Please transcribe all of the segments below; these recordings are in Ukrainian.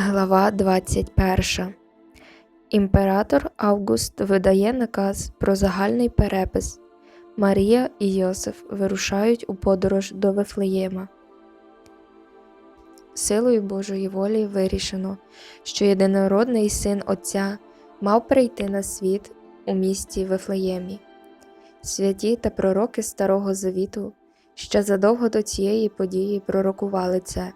Глава 21. Імператор Август видає наказ про загальний перепис. Марія і Йосиф вирушають у подорож до Вифлеєма. Силою Божої волі вирішено, що єдинородний син Отця мав прийти на світ у місті Вифлеємі. Святі та пророки Старого Завіту ще задовго до цієї події пророкували це.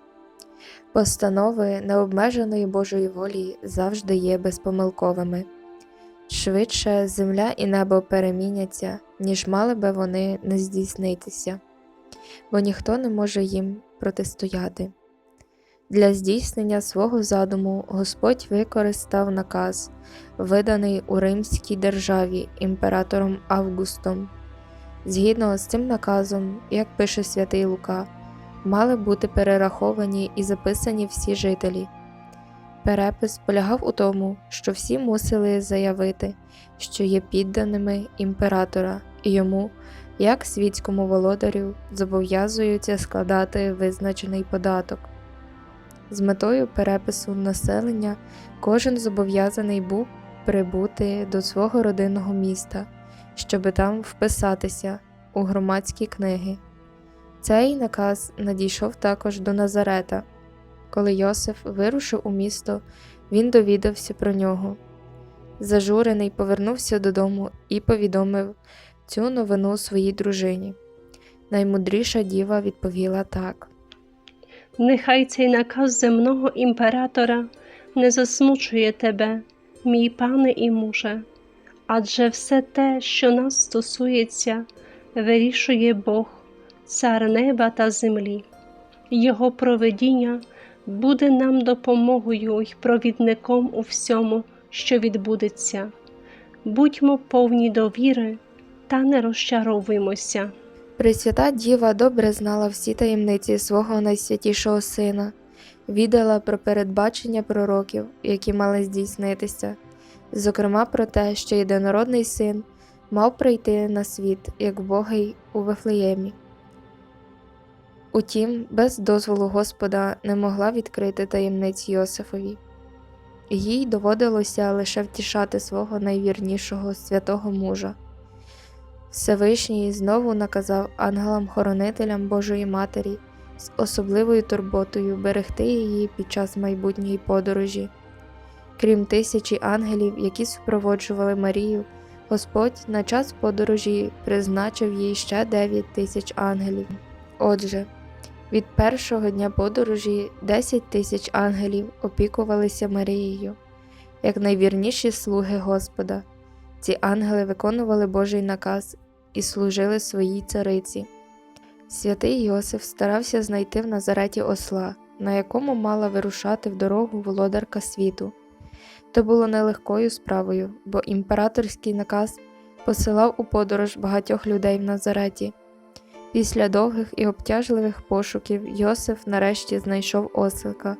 Постанови необмеженої Божої волі завжди є безпомилковими. Швидше земля і небо переміняться, ніж мали би вони не здійснитися, бо ніхто не може їм протистояти. Для здійснення свого задуму Господь використав наказ, виданий у Римській державі імператором Августом. Згідно з цим наказом, як пише святий Лука, мали бути перераховані і записані всі жителі. Перепис полягав у тому, що всі мусили заявити, що є підданими імператора, і йому, як світському володарю, зобов'язуються складати визначений податок. З метою перепису населення кожен зобов'язаний був прибути до свого родинного міста, щоби там вписатися у громадські книги. Цей наказ надійшов також до Назарета. Коли Йосиф вирушив у місто, він довідався про нього. Зажурений повернувся додому і повідомив цю новину своїй дружині. Наймудріша діва відповіла так. Нехай цей наказ земного імператора не засмучує тебе, мій пане і муже, адже все те, що нас стосується, вирішує Бог, цар неба та землі. Його проведіння буде нам допомогою й провідником у всьому, що відбудеться. Будьмо повні довіри та не розчаровуймося. Пресвята Діва добре знала всі таємниці свого найсвятішого сина, віддала про передбачення пророків, які мали здійснитися, зокрема про те, що єдинородний син мав прийти на світ, як Богий у Вифлеємі. Утім, без дозволу Господа не могла відкрити таємниць Йосифові. Їй доводилося лише втішати свого найвірнішого святого мужа. Всевишній знову наказав ангелам-хоронителям Божої Матері з особливою турботою берегти її під час майбутньої подорожі. Крім тисячі ангелів, які супроводжували Марію, Господь на час подорожі призначив їй ще дев'ять тисяч ангелів. Отже, від першого дня подорожі 10 тисяч ангелів опікувалися Марією, як найвірніші слуги Господа. Ці ангели виконували Божий наказ і служили своїй цариці. Святий Йосиф старався знайти в Назареті осла, на якому мала вирушати в дорогу володарка світу. То було нелегкою справою, бо імператорський наказ посилав у подорож багатьох людей в Назареті. Після довгих і обтяжливих пошуків Йосиф нарешті знайшов ослика.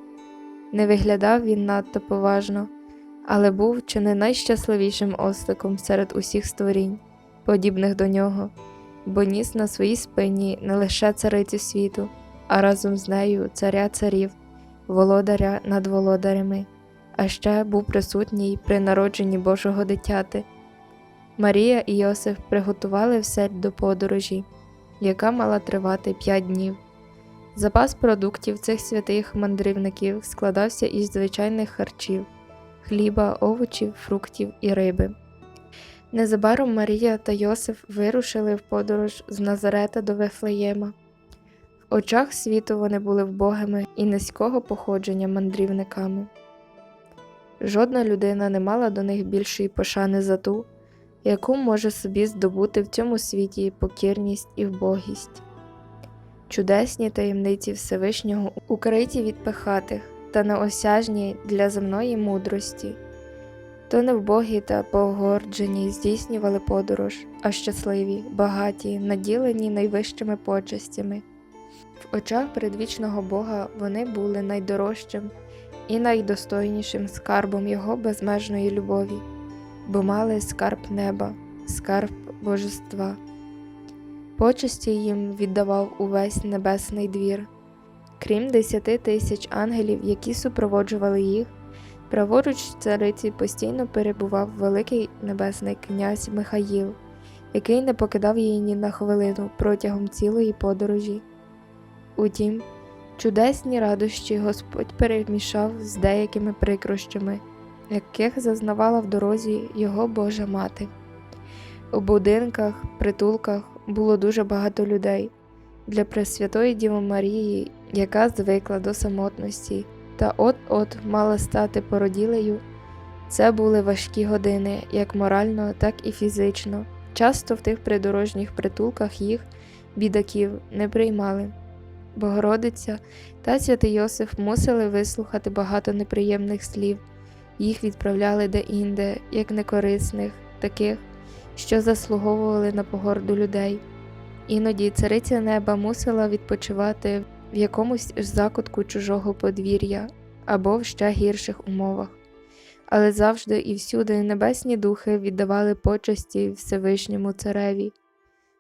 Не виглядав він надто поважно, але був чи не найщасливішим осликом серед усіх створінь, подібних до нього, бо ніс на своїй спині не лише царицю світу, а разом з нею царя царів, володаря над володарями, а ще був присутній при народженні Божого дитяти. Марія і Йосиф приготували все до подорожі, яка мала тривати п'ять днів. Запас продуктів цих святих мандрівників складався із звичайних харчів хліба, овочів, фруктів і риби. Незабаром Марія та Йосиф вирушили в подорож з Назарета до Вифлеєма. В очах світу вони були вбогими і низького походження мандрівниками. Жодна людина не мала до них більшої пошани за ту, яку може собі здобути в цьому світі покірність і вбогість. Чудесні таємниці Всевишнього укриті від пихатих та неосяжні для земної мудрості, то не вбогі та погорджені здійснювали подорож, а щасливі, багаті, наділені найвищими почестями. В очах предвічного Бога вони були найдорожчим і найдостойнішим скарбом Його безмежної любові, бо мали скарб неба, скарб божества. Почесті їм віддавав увесь небесний двір. Крім десяти тисяч ангелів, які супроводжували їх, праворуч цариці постійно перебував великий небесний князь Михаїл, який не покидав її ні на хвилину протягом цілої подорожі. Утім, чудесні радощі Господь перемішав з деякими прикрощами, яких зазнавала в дорозі його Божа мати. У будинках, притулках було дуже багато людей. Для Пресвятої Діви Марії, яка звикла до самотності та от-от мала стати породілею, це були важкі години, як морально, так і фізично. Часто в тих придорожніх притулках їх, бідаків, не приймали. Богородиця та святий Йосиф мусили вислухати багато неприємних слів, їх відправляли де-інде, як некорисних, таких, що заслуговували на погорду людей. Іноді цариця неба мусила відпочивати в якомусь закутку чужого подвір'я або в ще гірших умовах. Але завжди і всюди небесні духи віддавали почесті Всевишньому цареві,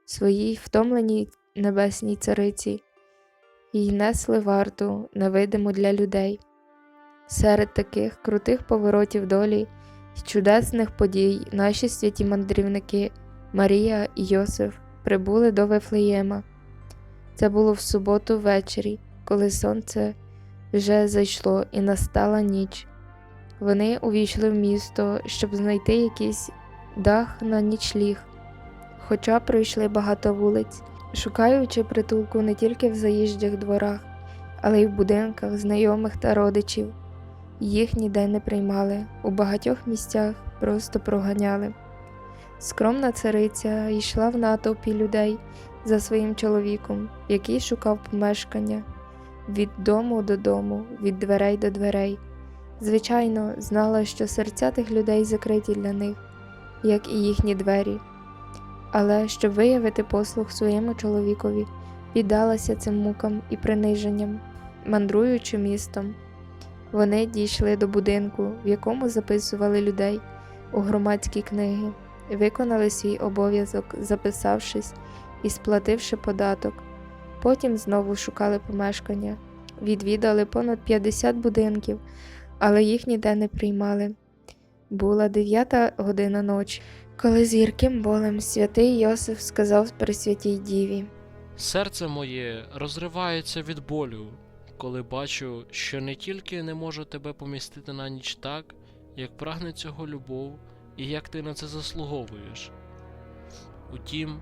своїй втомленій небесній цариці, і несли варту невидиму для людей. Серед таких крутих поворотів долі й чудесних подій наші святі мандрівники Марія і Йосиф прибули до Вифлеєма. Це було в суботу ввечері, коли сонце вже зайшло і настала ніч. Вони увійшли в місто, щоб знайти якийсь дах на нічліг, хоча пройшли багато вулиць, шукаючи притулку не тільки в заїжджих дворах, але й в будинках знайомих та родичів. Їх ніде не приймали, у багатьох місцях просто проганяли. Скромна цариця йшла в натовпі людей за своїм чоловіком, який шукав помешкання від дому до дому, від дверей до дверей. Звичайно, знала, що серця тих людей закриті для них, як і їхні двері. Але щоб виявити послуг своєму чоловікові, піддалася цим мукам і приниженням, мандруючи містом. Вони дійшли до будинку, в якому записували людей у громадські книги, виконали свій обов'язок, записавшись і сплативши податок. Потім знову шукали помешкання, відвідали понад 50 будинків, але їх ніде не приймали. Була дев'ята година ночі, коли з гірким болем святий Йосиф сказав Пресвятій Діві. Серце моє розривається від болю, коли бачу, що не тільки не можу тебе помістити на ніч так, як прагне цього любов і як ти на це заслуговуєш. Утім,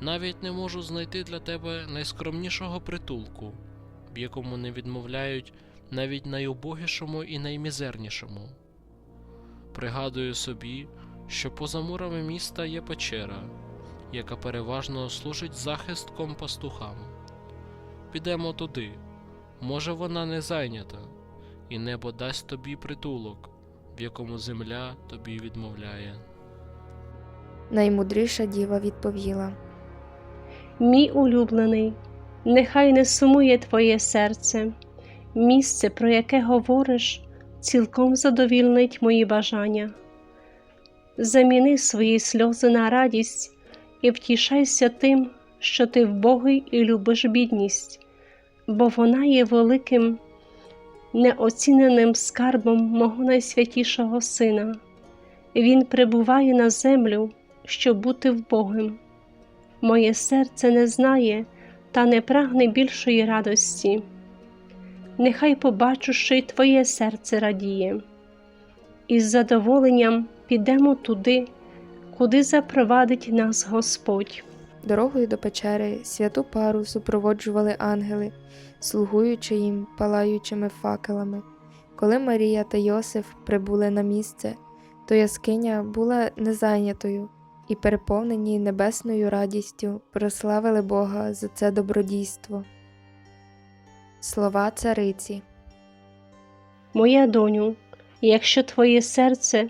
навіть не можу знайти для тебе найскромнішого притулку, в якому не відмовляють навіть найубогішому і наймізернішому. Пригадую собі, що поза мурами міста є печера, яка переважно служить захистком пастухам. Підемо туди, може, вона не зайнята, і небо дасть тобі притулок, в якому земля тобі відмовляє. Наймудріша діва відповіла. Мій улюблений, нехай не сумує твоє серце, місце, про яке говориш, цілком задовільнить мої бажання. Заміни свої сльози на радість і втішайся тим, що ти вбогий і любиш бідність, бо вона є великим, неоціненим скарбом мого найсвятішого Сина. Він прибуває на землю, щоб бути вбогим. Моє серце не знає та не прагне більшої радості. Нехай побачу, що й твоє серце радіє. Із задоволенням підемо туди, куди запровадить нас Господь. Дорогою до печери святу пару супроводжували ангели, слугуючи їм палаючими факелами. Коли Марія та Йосиф прибули на місце, то яскиня була незайнятою, і, переповнені небесною радістю, прославили Бога за це добродійство. Слова цариці Моя доню, якщо твоє серце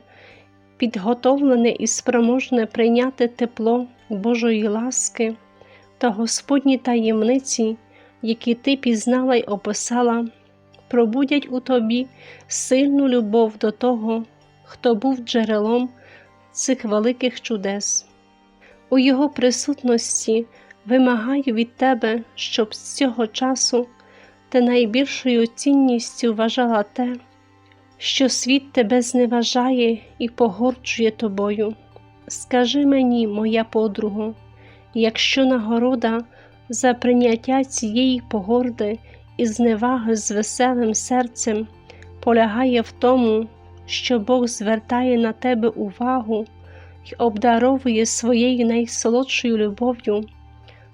підготовлене і спроможне прийняти тепло Божої ласки та Господні таємниці, які ти пізнала й описала, пробудять у тобі сильну любов до того, хто був джерелом цих великих чудес. У Його присутності вимагаю від тебе, щоб з цього часу та найбільшою цінністю вважала те, що світ тебе зневажає і погорджує тобою. Скажи мені, моя подруго, якщо нагорода за прийняття цієї погорди і зневаги з веселим серцем полягає в тому, що Бог звертає на тебе увагу і обдаровує своєю найсолодшою любов'ю,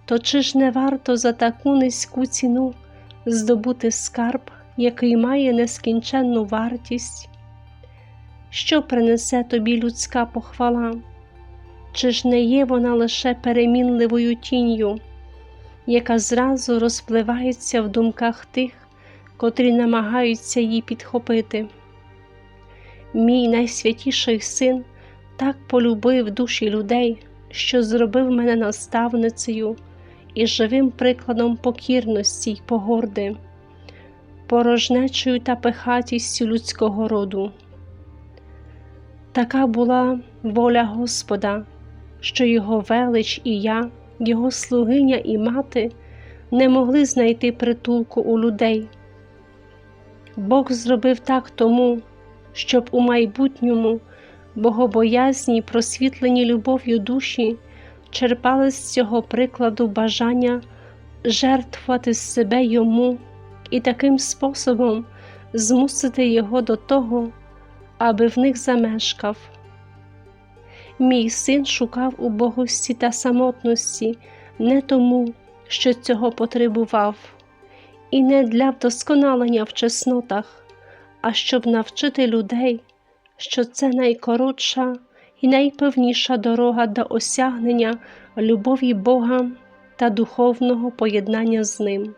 то чи ж не варто за таку низьку ціну здобути скарб, який має нескінченну вартість? Що принесе тобі людська похвала? Чи ж не є вона лише перемінливою тінню, яка зразу розпливається в думках тих, котрі намагаються її підхопити? Мій найсвятіший син так полюбив душі людей, що зробив мене наставницею і живим прикладом покірності й погорди, порожнечою та пихатістю людського роду. Така була воля Господа, що його велич і я, його слугиня і мати, не могли знайти притулку у людей. Бог зробив так тому, щоб у майбутньому богобоязні, просвітлені любов'ю душі черпали з цього прикладу бажання жертвувати себе йому і таким способом змусити його до того, аби в них замешкав. Мій син шукав убогості та самотності не тому, що цього потребував, і не для вдосконалення в чеснотах, а щоб навчити людей, що це найкоротша і найпевніша дорога до осягнення любові Бога та духовного поєднання з Ним.